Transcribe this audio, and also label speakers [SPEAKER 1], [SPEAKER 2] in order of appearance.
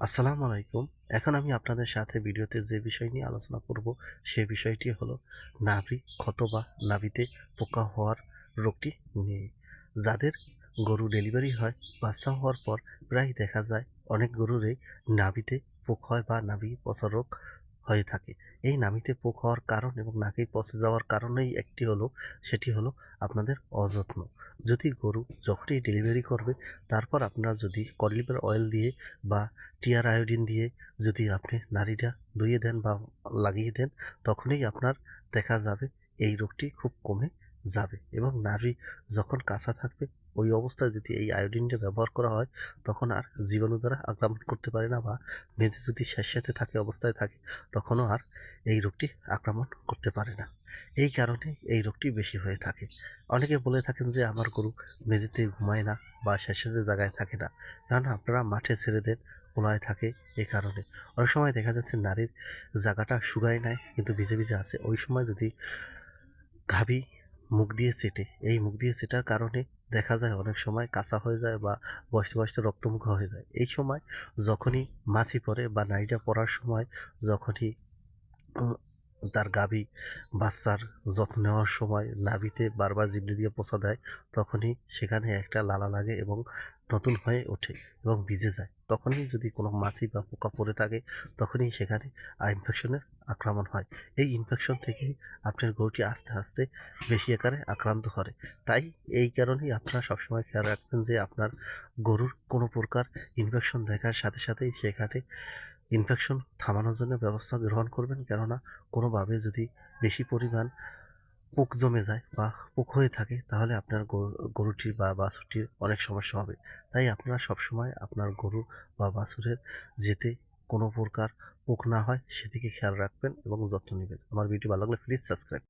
[SPEAKER 1] আসসালামু আলাইকুম। এখন আমি আপনাদের সাথে ভিডিওতে যে বিষয় নিয়ে আলোচনা করব, সে বিষয়টি হলো নাভি ক্ষত বা নাভিতে পোকা হওয়ার রোগটি নিয়ে। যাদের গরু ডেলিভারি হয়, বাচ্চা হওয়ার পর প্রায় দেখা যায় অনেক গরুরই নাভিতে পোক হয় বা নাভি পচা রোগ হয়ে থাকে। এই নামিতে পোক হওয়ার কারণ এবং নাকে পচে যাওয়ার কারণেই একটি হলো, সেটি হলো আপনাদের অযত্ন। যদি গরু যখনই ডেলিভারি করবে, তারপর আপনারা যদি কডলিভার অয়েল দিয়ে বা টিয়ার আয়োডিন দিয়ে যদি আপনি নারীটা ধুয়ে দেন বা লাগিয়ে দেন, তখনই আপনার দেখা যাবে এই রোগটি খুব কমে যাবে এবং নারী যখন কাঁচা থাকবে, ওই অবস্থায় যদি এই আয়োডিনটা ব্যবহার করা হয়, তখন আর জীবাণু দ্বারা আক্রমণ করতে পারে না বা মেঝে যদি স্যাঁতস্যাঁতে থাকে অবস্থায় থাকে, তখনও আর এই রোগটি আক্রমণ করতে পারে না। এই কারণে এই রোগটি বেশি হয়ে থাকে। অনেকে বলে থাকেন যে, আমার গরু মেঝেতে ঘুমায় না বা স্যাঁতস্যাঁতে জায়গায় থাকে না। কারণ আপনারা মাঠে ছেড়ে দেন, খোলায় থাকে এই কারণে। অনেক সময় দেখা যাচ্ছে নারীর জায়গাটা শুকায় নাই, কিন্তু ভিজে ভিজে আছে। ওই সময় যদি ঘাবি মুখ দিয়ে চেটে এই মুখ দিয়ে ছেটার কারণে দেখা যায় অনেক সময় কাঁচা হয়ে যায় বা বসতে বসতে রক্তমুখ হয়ে যায়। এই সময় যখনই মাছি পড়ে বা নাইটা পড়ার সময় যখনই তার গাভী বাচ্চার যত্ন নেওয়ার সময় নাভিতে বারবার জিবলি দিয়ে পোষা দেয়, তখনই সেখানে একটা লালা লাগে এবং নতুন হয়ে ওঠে এবং ভিজে যায়। তখনই যদি কোনো মাছি বা পোকা পড়ে থাকে, তখনই সেখানে ইনফেকশনের আক্রমণ হয়। এই ইনফেকশন থেকে আপনার গরুটি আস্তে আস্তে বেশি আকারে আক্রান্ত করে। তাই এই কারণেই আপনারা সবসময় খেয়াল রাখবেন যে আপনার গরুর কোনো প্রকার ইনফেকশন দেখার সাথে সাথেই সেখানে ইনফেকশন থামানোর জন্য ব্যবস্থা গ্রহণ করবেন। কেননা কোনোভাবে যদি বেশি পরিমাণ পোক জমে যায় বা পোক হয়ে থাকে, তাহলে আপনার গরু- গরুটির বা বাছুরটির অনেক সমস্যা হবে। তাই আপনারা সবসময় আপনার গরু বা বাছুরের যেতে কোনো প্রকার পোক না হয়, সেদিকে খেয়াল রাখবেন এবং যত্ন নেবেন। আমার ভিডিও ভালো লাগলে প্লিজ সাবস্ক্রাইব